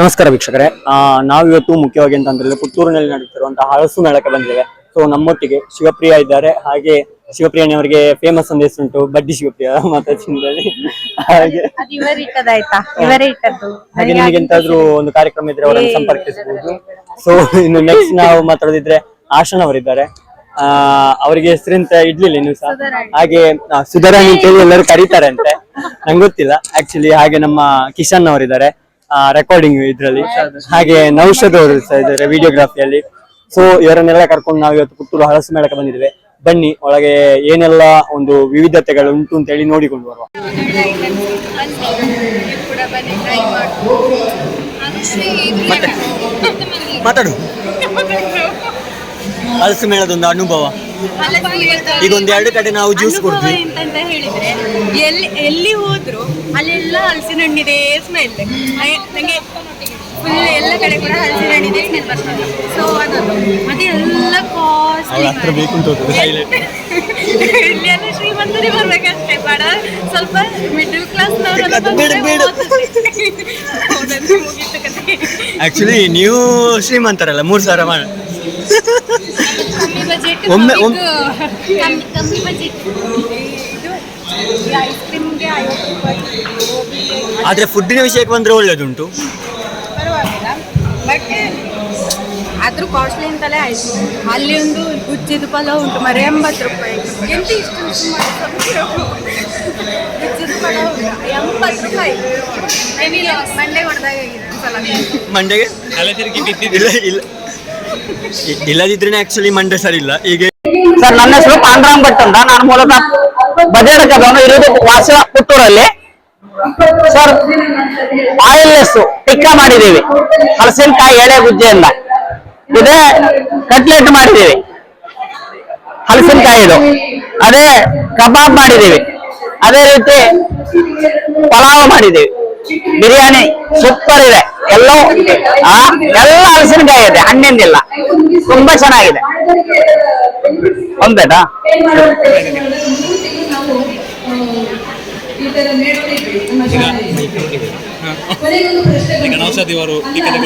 ನಮಸ್ಕಾರ ವೀಕ್ಷಕರೇ. ಆ, ನಾವಿವತ್ತು ಮುಖ್ಯವಾಗಿ ಅಂತಂದ್ರೆ ಪುತ್ತೂರಿನಲ್ಲಿ ನಡೆಯುತ್ತಿರುವಂತಹ ಹಳಸು ಮೇಳಕ್ಕೆ ಬಂದಿದೆ ಸೊ ನಮ್ಮೊಟ್ಟಿಗೆ ಶಿವಪ್ರಿಯ ಇದ್ದಾರೆ. ಹಾಗೆ ಶಿವಪ್ರಿಯನವರಿಗೆ ಫೇಮಸ್ ಸಂದೇಶ ಉಂಟು ಬಡ್ಡಿ ಶಿವಪ್ರಿಯ ಮಾತಾಡ್ತಿದ್ದಾರೆ ಹಾಗೆ ನಿಮಗೆ ಎಂತಾದ್ರೂ ಒಂದು ಕಾರ್ಯಕ್ರಮ ಇದ್ರೆ ಅವರನ್ನು ಸಂಪರ್ಕಿಸಬಹುದು. ಸೊ ಇನ್ನು ನೆಕ್ಸ್ಟ್ ನಾವು ಮಾತಾಡೋದಿದ್ರೆ ಆಶನ್ ಅವರಿದ್ದಾರೆ. ಆ ಅವರಿಗೆ ಹೆಸರಿಂತ ಇಡ್ಲಿಲ್ಲ ಇನ್ನು ಸಹ. ಹಾಗೆ ಸುಧಾರಾಣಿ ಅಂತ ಹೇಳಿ ಎಲ್ಲರೂ ಕರೀತಾರೆ ಅಂತೆ. ನಂಗೆ ಗೊತ್ತಿಲ್ಲ. ಆಕ್ಚುಲಿ ಹಾಗೆ ನಮ್ಮ ಕಿಶನ್ ಅವರಿದ್ದಾರೆ. ರೆಕಾರ್ಡಿಂಗ್ ಇದ್ರಲ್ಲಿ. ಹಾಗೆ ನೌಷದ್ ಅವರು ಸಹ ಇದ್ದಾರೆ ವಿಡಿಯೋಗ್ರಾಫಿಯಲ್ಲಿ ಸೊ ಇವರನ್ನೆಲ್ಲ ಕರ್ಕೊಂಡು ನಾವು ಇವತ್ತು ಪುತ್ತೂರು ಹಳಸು ಮೇಳಕ್ಕೆ ಬಂದಿದ್ದೇವೆ. ಬನ್ನಿ ಒಳಗೆ ಏನೆಲ್ಲ ಒಂದು ವಿವಿಧತೆಗಳು ಉಂಟು ಅಂತ ಹೇಳಿ ನೋಡಿಕೊಂಡು ಬರುವ. ಮಾತಾಡು. ಹಲಸು ಮೇಳದೊಂದು ಅನುಭವ. ಈಗ ಒಂದ್ ಎರಡು ಕಡೆ ನಾವು ಜ್ಯೂಸ್ ಕೊಡ್ತೀವಿ ಎಲ್ಲಿ ಹೋದ್ರು ಅಲ್ಲೆಲ್ಲ ಹಲಸಿನ ಹಣ್ಣಿದೆ ಸ್ಮೆಲ್ ನಂಗೆ ಫುಲ್ ಎಲ್ಲ ಕಡೆ ಕೂಡ ಹಲಸಿನ ಹಣ್ಣಿದೆ ಸ್ಮೆಲ್ ಬರ್ತದೆ. ಸೊ ಅದು ಮತ್ತೆ ಎಲ್ಲ ಕಾಸ್ಟ್ ಬೇಕು ಅಂತ. ಇಲ್ಲಿ ಎಲ್ಲ ಶ್ರೀಮಂತರೇ ಬರ್ಬೇಕಷ್ಟೇ ಬಡ. ಸ್ವಲ್ಪ ಮಿಡಲ್ ಕ್ಲಾಸ್ ಆಕ್ಚುಲಿ ನೀವು ಶ್ರೀಮಂತರಲ್ಲ ಮೂರು ಸಾವಿರ ಮಾಡ. ಒಮ್ಮೆ- ಕಮ್ಮಿ ಬಜೆಟ್ ಐಸ್ ಕ್ರೀಮ್ಗೆ ಐವತ್ತು ರೂಪಾಯಿ ಗೋಬಿ ಆದ್ರೆ ಫುಡ್ಡಿನ ವಿಷಯಕ್ಕೆ ಬಂದ್ರೆ ಒಳ್ಳೇದುಂಟು. ಪರವಾಗಿಲ್ಲ. ಬಟ್ ಕಾಸ್ಟ್ಲಿ ಅಂತಲೇ ಆಯ್ತು. ಅಲ್ಲಿ ಒಂದು ಗುಜ್ಜಿದ ಪಲಾವ್ ಉಂಟು ಮರೆ ಎಂಬತ್ತು ರೂಪಾಯಿ. ಎಂತ ಇಷ್ಟು ಗುಜ್ಜಿದ ಪಲಾವ್ ಎಂಬತ್ತು ರೂಪಾಯಿ. ಏನಿಲ್ಲ ಮಂಡೆ ಹೊಡೆದಾಗ ಸಲ. ಮಂಡೆಗೆ? ಇಲ್ಲ ಇಲ್ಲ. ಇಲ್ಲದಿದ್ರೆ ಆಕ್ಚುಲಿ ಮಂಡೆ ಸರಿ ಇಲ್ಲ. ಈಗ ಸರ್ ನನ್ನ ಹೆಸರು ಪಾಂಡುರಂಗ್ ಭಟ್ ಅಂತ. ನಾನು ಮೂಲತಃ ಬಜೆಡ್ಕದವನು ಇರೋದು ವಾಸ ಪುತ್ತೂರಲ್ಲಿ. ಸರ್ ಆಯಿಲ್ಲೆಸ್ ಟಿಕ್ಕ ಮಾಡಿದ್ದೀವಿ. ಹಲಸಿನಕಾಯಿ ಎಳೆ ಗುಜ್ಜೆಯಿಂದ. ಇದೇ, ಕಟ್ಲೆಟ್ ಮಾಡಿದ್ದೀವಿ. ಹಲಸಿನಕಾಯಿದು. ಅದೇ ಕಬಾಬ್ ಮಾಡಿದ್ದೀವಿ. ಅದೇ ರೀತಿ ಪಲಾವ್ ಮಾಡಿದ್ದೀವಿ. ಬಿರಿಯಾನಿ ಸೂಪರ್ ಇದೆ. ಎಲ್ಲೋ ಆ, ಎಲ್ಲ ಹಲಸಿನಕಾಯಿ ಇದೆ. ಹಣ್ಣಿಂದಿಲ್ಲ. ತುಂಬಾ ಚೆನ್ನಾಗಿದೆ. ಒಂದ್ ಬೇಟಾ ಈಗ ನೌಷಾದಿ ಅವರು ಈ ಕಡೆ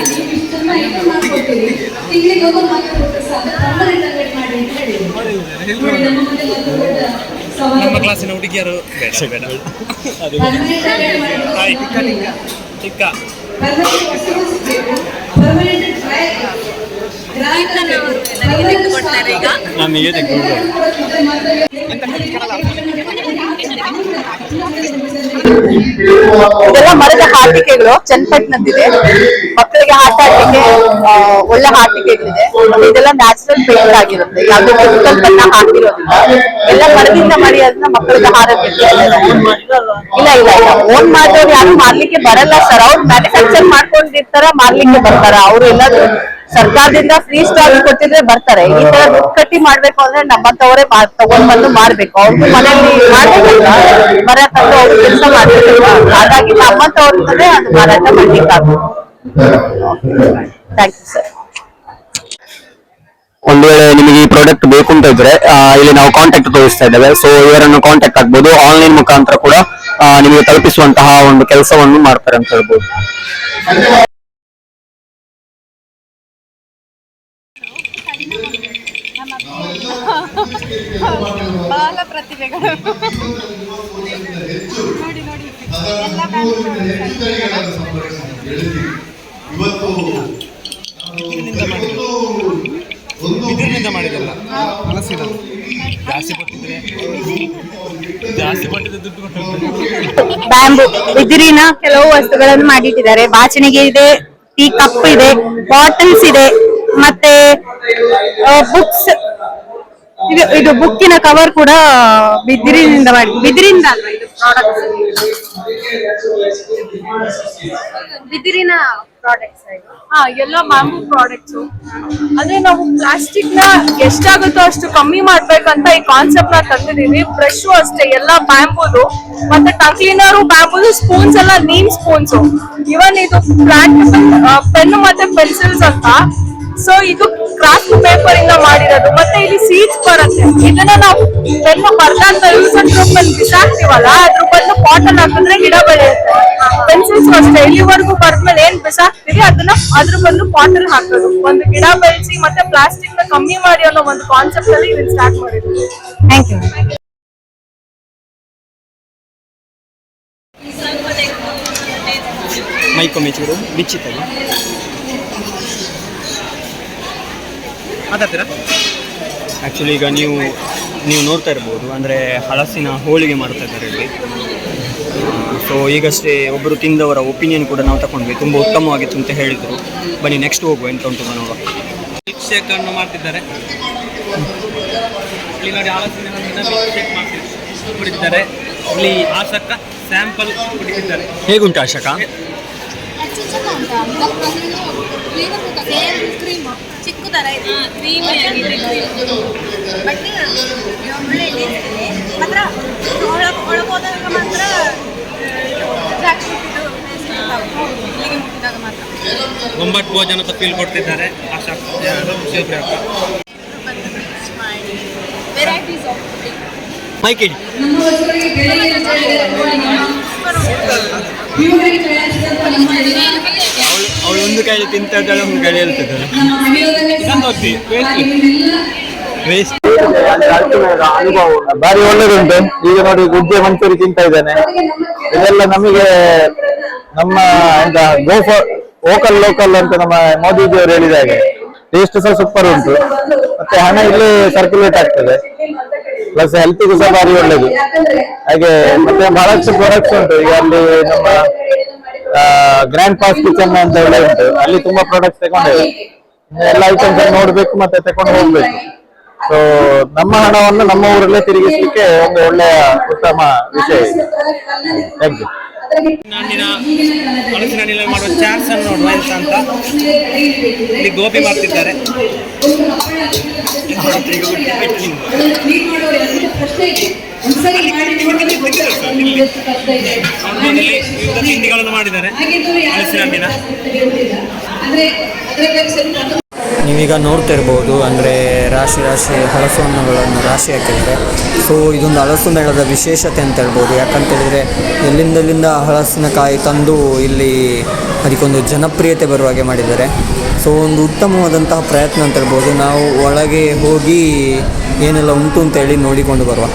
ನಮ್ಮ ಕ್ಲಾಸಿನ ಹುಡುಗಿಯರು ಬೇಡ ಬೇಡ. ಅದು ಚಿಕ್ಕ ನಮಗೆ ಇದೆಲ್ಲ ಮರದ ಹಾಟಿಕೆಗಳು ಚನ್ನಪಟ್ಟಣದಿದೆ ಮಕ್ಕಳಿಗೆ ಆಟ ಆಡಲಿಕ್ಕೆ ಒಳ್ಳೆ ಹಾಟಿಕೆಗಳಿದೆ ಇದೆಲ್ಲ ನ್ಯಾಚುರಲ್ ಪೇಂಟ್ ಆಗಿರುತ್ತೆ. ಯಾವುದೇ ಕೆಮಿಕಲ್ ಬಣ್ಣ ಹಾಕಿರೋದಿಲ್ಲ ಎಲ್ಲ ಮರದಿಂದ ಮಾಡಿ ಅದನ್ನ ಮಕ್ಕಳಿಗೆ ಹಾರಕ್ಕೆ ಇಲ್ಲ ಇಲ್ಲ ಇಲ್ಲ. ಓನ್ ಮಾಡಿದವ್ರು ಯಾರು ಮಾರ್ಲಿಕ್ಕೆ ಬರಲ್ಲ ಸರ್ ಅವ್ರು ಮ್ಯಾನುಫ್ಯಾಕ್ಚರ್ ಮಾಡ್ಕೊಂಡಿರ್ತಾರ, ಮಾರ್ಲಿಕ್ಕೆ ಬರ್ತಾರ. ಅವ್ರು ಎಲ್ಲಾದ್ರೂ ಸರ್ಕಾರದಿಂದ ಫ್ರೀ ಸ್ಟಾಲ್ ಕೊಟ್ಟಿದ್ರೆ ಬರ್ತಾರೆ. ಈ ತರ ದುಡ್ಡು ಕಟ್ಟಿ ಮಾಡ್ಬೇಕು ಅಂದ್ರೆ ನಮ್ಮಂತವರೇ ತಗೊಂಡ್ ಬಂದು ಮಾಡ್ಬೇಕು ಅವ್ರಿಗೂ ಮನೆಯಲ್ಲಿ ಮಾಡ್ಬೇಕಲ್ಲ ಮರ ತಂದು ಅವ್ರು ಕೆಲಸ ಮಾಡ್ಬೇಕಲ್ವಾ ಹಾಗಾಗಿ ನಮ್ಮಂತವ್ರಿಂದಲೇ ಅದು ಮಾರಾಟ ಮಾಡ್ಲಿಕ್ಕಾಗುತ್ತೆ ಥ್ಯಾಂಕ್ ಯು ಸರ್ ಒಂದು ವೇಳೆ ನಿಮಗೆ ಈ ಪ್ರಾಡಕ್ಟ್ ಬೇಕು ಅಂತ ಇದ್ರೆ ಇಲ್ಲಿ ನಾವು ಕಾಂಟ್ಯಾಕ್ಟ್ ತೋರಿಸ್ತಾ ಇದ್ದೇವೆ. ಸೊ ಇವರನ್ನು ಕಾಂಟ್ಯಾಕ್ಟ್ ಆಗ್ಬೋದು. ಆನ್ಲೈನ್ ಮುಖಾಂತರ ಕೂಡ ನಿಮಗೆ ತಲುಪಿಸುವಂತಹ ಒಂದು ಕೆಲಸವನ್ನು ಮಾಡ್ತಾರೆ ಅಂತ ಹೇಳ್ಬೋದು. ಪ್ರತಿಭೆಗಳು ನೋಡಿ ನೋಡಿ. ಎಲ್ಲ ಇವತ್ತು ಬಿದಿರಿನಿಂದ ಮಾಡಿದಲ್ಲ ಹಲಸಿನ ಜಾಸ್ತಿ ಕೊಟ್ಟಿದ್ರೆ ಜಾಸ್ತಿ ಕೊಟ್ಟಿದ್ರೆ ದುಡ್ಡು ಬ್ಯಾಂಬು ಬಿದಿರಿನ ಕೆಲವು ವಸ್ತುಗಳನ್ನು ಮಾಡಿಟ್ಟಿದ್ದಾರೆ. ಬಾಚಣಿಗೆ ಇದೆ ಟೀ ಕಪ್ ಇದೆ ಬಾಟಲ್ಸ್ ಇದೆ ಮತ್ತೆ ಬುಕ್ಸ್ ಇದು ಇದು ಬುಕ್ಕಿನ ಕವರ್ ಕೂಡ ಬಿದಿರಿನಿಂದ ಮಾಡಿ ಬಿದಿರಿಂದ ಅಲ್ವಾ ಇದು ಪ್ರಾಡಕ್ಟ್ಸ್ ಬಿದಿರಿನ ಪ್ರಾಡಕ್ಟ್ಸ್ ಹಾ ಎಲ್ಲ ಬ್ಯಾಂಬೂ ಪ್ರಾಡಕ್ಟ್ಸ್ ಅಂದ್ರೆ ನಾವು ಪ್ಲಾಸ್ಟಿಕ್ನ ಎಷ್ಟಾಗುತ್ತೋ ಅಷ್ಟು ಕಮ್ಮಿ ಮಾಡ್ಬೇಕಂತ ಈ ಕಾನ್ಸೆಪ್ಟ್ನ ತಂದಿದೀವಿ. ಬ್ರಷ್ ಅಷ್ಟೇ ಎಲ್ಲ ಬ್ಯಾಂಬೂದು ಮತ್ತೆ ಟಂಗ್ ಕ್ಲೀನರು ಬ್ಯಾಂಬೂದು ಸ್ಪೂನ್ಸ್ ಎಲ್ಲ ನೀಮ್ ಸ್ಪೂನ್ಸ್ ಇವನ್ ಇದು ಪ್ಲಾಂಟ್ ಪೆನ್ ಮತ್ತೆ ಪೆನ್ಸಿಲ್ಸ್ ಅಂತ ಸೊ ಇದು ಕ್ರಾಫ್ಟ್ ಪೇಪರ್ ಇಂದ ಮಾಡಿರೋದು. ಮತ್ತೆ ಇಲ್ಲಿ ಸೀಡ್ಸ್ ಬರುತ್ತೆ. ಇದನ್ನ ನಾವು ಪೆನ್ನು ಅಂತ ಯೂಸ್ ಅಂಡ್ ಗ್ರೂಪ್ ಅಲ್ಲಿ ಬಿಸಾಕ್ತಿವಲ್ಲ ಅದ್ರ ಬದಲು ಪಾಟಲ್ ಹಾಕಿದ್ರೆ ಗಿಡ ಬೆಳೆಯುತ್ತೆ. ಪೆನ್ಸಿಲ್ಸ್ ಅಷ್ಟೇ. ಇಲ್ಲಿವರೆಗೂ ಬರ್ದ್ಮೇಲೆ ಏನ್ ಬಿಸಾಕ್ತಿವಿ ಅದನ್ನ ಅದ್ರ ಬದಲು ಪಾಟಲ್ ಹಾಕೋದು. ಒಂದು ಗಿಡ ಬೆಳೆಸಿ ಮತ್ತೆ ಪ್ಲಾಸ್ಟಿಕ್ನ ಕಮ್ಮಿ ಮಾಡಿ ಅನ್ನೋ ಒಂದು ಕಾನ್ಸೆಪ್ಟ್ ಅಲ್ಲಿ ಇದನ್ನ ಸ್ಟಾರ್ಟ್ ಮಾಡಿದ್ವಿ ಥ್ಯಾಂಕ್ ಯು ಮೈಕೊಮ್ಮೆ ಚೂರು ಬಿಚ್ಚಿತ್ತಲ್ಲ ಮಾತಾಡ್ತೀರಾ? ಆ್ಯಕ್ಚುಲಿ ಈಗ ನೀವು ನೀವು ನೋಡ್ತಾ ಇರ್ಬೋದು ಅಂದರೆ ಹಲಸಿನ ಹೋಳಿಗೆ ಮಾಡ್ತಾ ಇದ್ದಾರೆ ಇಲ್ಲಿ. ಸೊ ಈಗಷ್ಟೇ ಒಬ್ಬರು ತಿಂದವರ ಒಪಿನಿಯನ್ ಕೂಡ ನಾವು ತಗೊಂಡ್ವಿ ತುಂಬ ಉತ್ತಮವಾಗಿತ್ತು ಅಂತ ಹೇಳಿದರು. ಬನ್ನಿ ನೆಕ್ಸ್ಟ್ ಹೋಗುವ ಎಂತ ಉಂಟು ನೋಡುವ. ಅನ್ನು ಮಾಡ್ತಿದ್ದಾರೆ ಇಲ್ಲಿ ನೋಡಿ ಹಲಸಿನ ಹಣ್ಣಿನ ಮಾಡ್ತಿದ್ದಾರೆ. ಇಲ್ಲಿ ಸ್ಯಾಂಪಲ್ ಕುಡಿತಿದ್ದಾರೆ. ಹೇಗುಂಟು ಅಶಕ ಚಿಕ್ಕ ತರ ಇದೆ ಕ್ರೀಮ್ ಬಟ್ ಒಳ್ಳೆ ಮಾತ್ರ ಮಾತ್ರ ಒಂಬತ್ತು ಭೋಜನ ಫೀಲ್ ಕೊಡ್ತಿದ್ದಾರೆ ವೆರೈಟೀಸ್ ಆಫ್ ಅವಳು ಅವಳು ಒಂದು ಕೈಯಲ್ಲಿ ತಿಂತಾ ಇದ್ದಾಳೆ ಒಂದು ಕೈ ಹೇಳ್ತಿದ್ದಾಳೆ. ವೇಸ್ಟ್. ಬಾರಿ ಒಳ್ಳೆದುಂಟು. ಈಗ ನೋಡಿ ಗುಡ್ಡೆ ಮಂಚೂರಿ ತಿಂತಾ ಇದ್ದೇನೆ ಇದೆಲ್ಲ ನಮಗೆ ನಮ್ಮ ಎಂತ ಗೋಫ ವೋಕಲ್ ಲೋಕಲ್ ಅಂತ ನಮ್ಮ ಮೋದಿಜಿ ಅವರು ಹೇಳಿದ ಹಾಗೆ ಟೇಸ್ಟ್ ಸಹ ಸೂಪರ್ ಉಂಟು. ಮತ್ತೆ ಹಣ ಇಲ್ಲಿ ಸರ್ಕ್ಯುಲೇಟ್ ಆಗ್ತದೆ. ಪ್ಲಸ್ ಹೆಲ್ತ್ಗೂ ಸಹ ಬಾರಿ ಒಳ್ಳೇದು. ಹಾಗೆ ಮತ್ತೆ ಬಹಳಷ್ಟು ಪ್ರಾಡಕ್ಟ್ಸ್ ಉಂಟು. ಈಗ ಅಲ್ಲಿ ನಮ್ಮ ಗ್ರ್ಯಾಂಡ್ ಪಾಸ್ ಕಿಚನ್ ಅಂತ ಹೇಳಿ ಉಂಟು. ಅಲ್ಲಿ ತುಂಬಾ ಪ್ರಾಡಕ್ಟ್ಸ್ ತಗೊಂಡಿದೆ ಎಲ್ಲ ಐಟಮ್ಸ್ ನೋಡ್ಬೇಕು ಮತ್ತೆ ತಕೊಂಡು ಹೋಗ್ಬೇಕು. ಸೊ ನಮ್ಮ ಹಣವನ್ನು ನಮ್ಮ ಊರಲ್ಲೇ ತಿರುಗಿಸ್ಲಿಕ್ಕೆ ಒಂದು ಒಳ್ಳೆಯ ಉತ್ತಮ ವಿಷಯ ಇದೆ. ಥ್ಯಾಂಕ್ ಯು ಹಣ್ಣಿನಲ್ಲಿ ಮಾಡುವ ಚಾಟ್ಸ್ ಅನ್ನು ನೋಡುವ ಇಲ್ಲಿ ಗೋಬಿ ಮಾಡ್ತಿದ್ದಾರೆ. ತಿಂಡಿಗಳನ್ನು ಮಾಡಿದ್ದಾರೆ. ಹಲಸಿನ ಹಣ್ಣಿನ ನೀವೀಗ ನೋಡ್ತಾ ಇರ್ಬೋದು, ಅಂದರೆ ರಾಶಿ ರಾಶಿ ಹಲಸು ಹಣ್ಣುಗಳನ್ನು ರಾಶಿ ಹಾಕಿದ್ದಾರೆ. ಸೊ ಇದೊಂದು ಹಲಸು ಮೇಳದ ವಿಶೇಷತೆ ಅಂತ ಹೇಳ್ಬೋದು. ಯಾಕಂತ ಹೇಳಿದರೆ ಹಲಸಿನ ಕಾಯಿ ತಂದು ಇಲ್ಲಿ ಅದಕ್ಕೊಂದು ಜನಪ್ರಿಯತೆ ಬರುವ ಹಾಗೆ ಮಾಡಿದ್ದಾರೆ. ಸೊ ಒಂದು ಉತ್ತಮವಾದಂತಹ ಪ್ರಯತ್ನ ಅಂತ ಹೇಳ್ಬೋದು. ನಾವು ಒಳಗೆ ಹೋಗಿ ಏನೆಲ್ಲ ಉಂಟು ಅಂತ ಹೇಳಿ ನೋಡಿಕೊಂಡು ಬರುವ.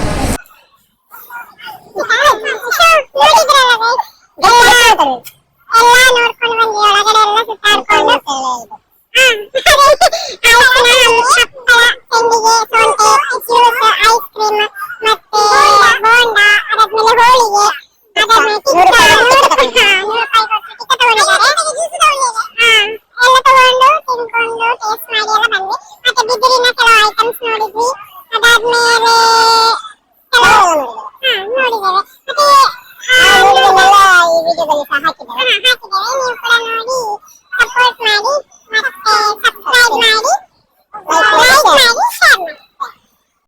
ಎಲ್ಲ ನೋಡ್ಕೊಂಡು ಬಂದು ಒಳಗಡೆ ಎಲ್ಲ ಸುತ್ತಾಡ್ಕೊಂಡು ತೆಂಗಿಗೆ ಸೌಂಟೆ ಜ್ಯೂಸ್ ಐಸ್ ಕ್ರೀಮ್ ಮತ್ತೆ ಬೋಂಡ ಅದಾದ್ಮೇಲೆ ಹೋಳಿಗೆ ಅದಾದ್ಮೇಲೆ ಟಿಕ್ಕ ನೂರು ರೂಪಾಯಿ ಕೊಟ್ಟು ಟಿಕ್ಕ ತಗೊಂಡಿದ್ದಾರೆ ಎಲ್ಲ ತಗೊಂಡು ತಿನ್ಕೊಂಡು ಟೇಸ್ಟ್ ಮಾಡಿ ಎಲ್ಲ ಬಂದ್ವಿ ಮತ್ತೆ ಬಿದಿರಿನ ಕೆಲವು ಐಟಮ್ಸ್ ನೋಡಿದ್ವಿ ಅದಾದ್ಮೇಲೆ